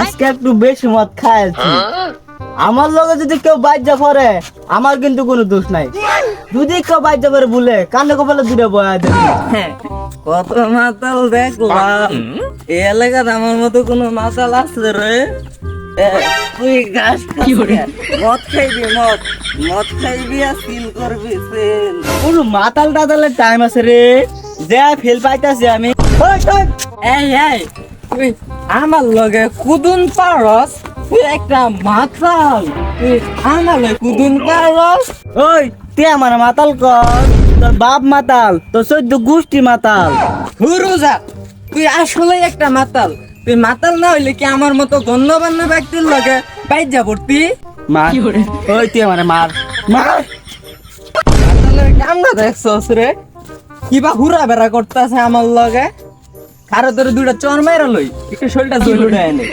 আজকে একটু বেশি মদ খাইছি আমার লগে যদি কেউ বাজ্যা পড়ে আমার কিন্তু কোনো দোষ নাই। যদি কেউ বাজ্যা পড়ে বলে কানে কপালে দূরে বয়া দেবে। কত মাতাল দেখলাম। এই এলাকার আমার মতো কোনো মাতাল আছে রে? এ, তুই খাবি মদ খাইবি মদ। মদ খাইবি আর সিল করবি সিল। কোনো মাতাল টাতালের টাইম আছে রে। যে ফেল পাইতাছি আমি। এই এই তুই আমার লগে কুদুন পারস তুই একটা মাতাল। তুই আমার লগে কুদুন পারস। ওই তুই আমার মাতাল কর। তোর বাপ মাতাল তোর চোদ্দ গোষ্ঠী মাতাল। হুরুজা তুই আসলে একটা মাতাল। তুই মাতাল না হইলে কি আমার মতো গণ্যমান্য ব্যক্তির লগে বাইর যা পড়তি মার ওই তুই আমার মার মার মাতালের কামটা দেখছস রে? কিবা হুরা বেড়া করতেছে আমার লগে? কারও তোর দুইটা চর মাইরা লই একটু শরীরটা জল উঠে এনে